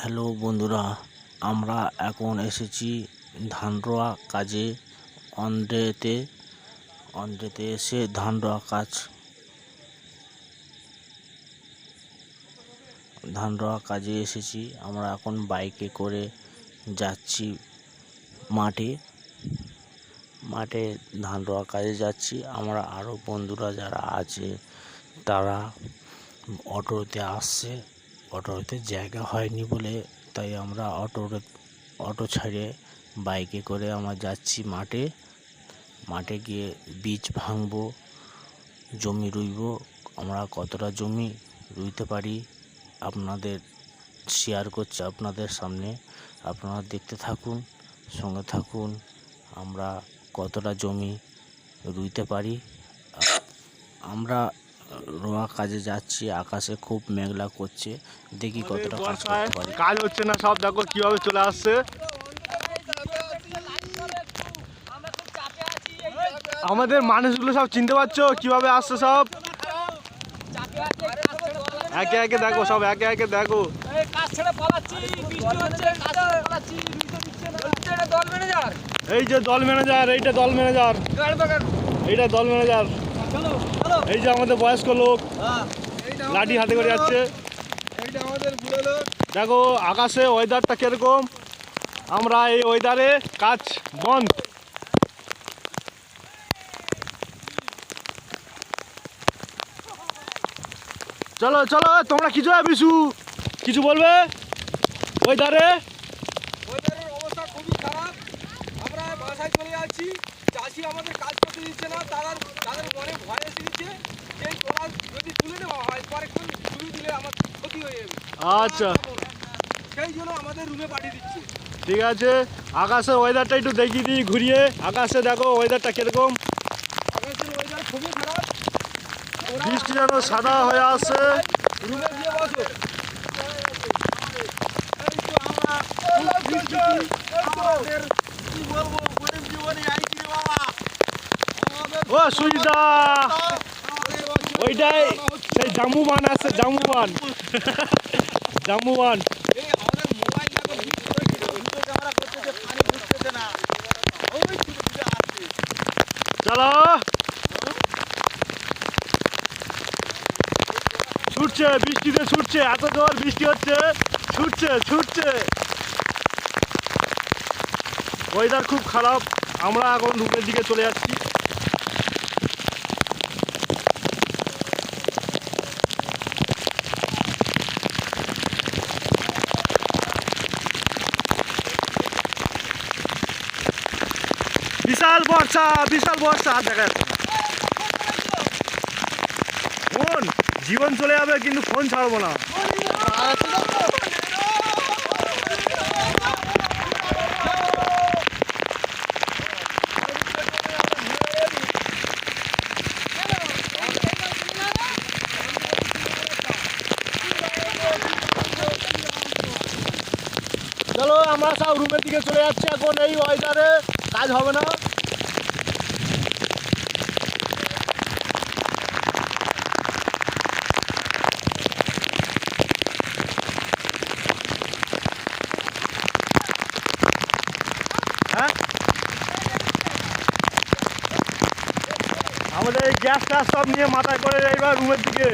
Hello বন্ধুরা, আমরা এখন এসেছি ধান রোয়া কাজে। অন্ধ্রেতে অন্ধ্রেতে এসে ধান রোয়া কাজ। ধান রোয়া কাজে এসেছি, আমরা এখন বাইকে করে যাচ্ছি মাঠে। মাঠে ধান রোয়া কাজে যাচ্ছি। আমরা আরও বন্ধুরা যারা আছে, তারা অটোতে আসছে। অটোতে জায়গা হয়নি বলে তাই আমরা অটো অটো ছেড়ে বাইকে করে আমরা যাচ্ছি মাঠে। মাঠে গিয়ে বীজ ভাঙবো, জমি রুইব। আমরা কতটা জমি রুইতে পারি আপনাদের শেয়ার করছি আপনাদের সামনে। আপনারা দেখতে থাকুন, সঙ্গে থাকুন, আমরা কতটা জমি রুইতে পারি। আমরা রোয়া কাজে যাচ্ছি আকাশে খুব মেঘলা করছে। দেখি কতটা কাজ করতে পারি। কাজ হচ্ছে না সব দেখো কীভাবে চলে আসছে। আমাদের মানুষগুলো সব চিনতে পারছ কীভাবে আসছে সব? একে একে দেখো সব একে একে দেখো। এই যে দল ম্যানেজার এইটা দল ম্যানেজার। এইটা দল ম্যানেজার। এই যে আমাদের বয়স্ক লোক লাঠি হাতে করে যাচ্ছে। দেখো আকাশে ওয়েদারটা কীরকম? আমরা এই ওয়েদারে কাজ বন্ধ। চলো চলো তোমরা কিছু বিশু? কিছু বলবে? ওয়েদারে? ওয়েদারের অবস্থা খুবই খারাপ। আমরা বাসায় চলে যাচ্ছি। চাষি আমাদের কাজ করতে দিচ্ছে না তারা তাদের মনে ভয় এসে দিচ্ছে। যে এই তোলা যদি তুলে নেওয়া হয় পরেক্ষণ তুলে দিলে আমার ক্ষতি হয়ে যাবে। আচ্ছা। সেই জন্য আমাদের রুমে পাঠিয়ে দিচ্ছে। ঠিক আছে। আকাশে ওয়েদারটা একটু দেখিয়ে দিই ঘুরিয়ে। আকাশে দেখো ওয়েদারটা কীরকম। আকাশের ওয়েদার খুবই খারাপ। বৃষ্টি যেন সাদা হয়ে আসছে। রুমে বসো এই তো আমরা বৃষ্টি আমাদের কি বলব গরিব জীবনে আইছি রে বাবা বছর ওইটাই, সেই জামুবান আছে জামুবান জামুবান চলো। ছুটছে, বৃষ্টিতে ছুটছে, এত জোর বৃষ্টি হচ্ছে। ছুটছে ছুটছে। ওয়েদার খুব খারাপ, আমরা এখন রুমের দিকে চলে যাচ্ছি। বিশাল বর্ষা বিশাল বর্ষা আর দেখা যাচ্ছে ফোন, জীবন চলে যাবে, কিন্তু ফোন ছাড়বো না। চলো, আমরা সব রুমের দিকে চলে যাচ্ছি এখন এই ওয়েদারে কাজ হবে না। হ্যাঁ? আমাদের গ্যাস ট্যাস সব নিয়ে মাথায় করে এইবার রুমের দিকে।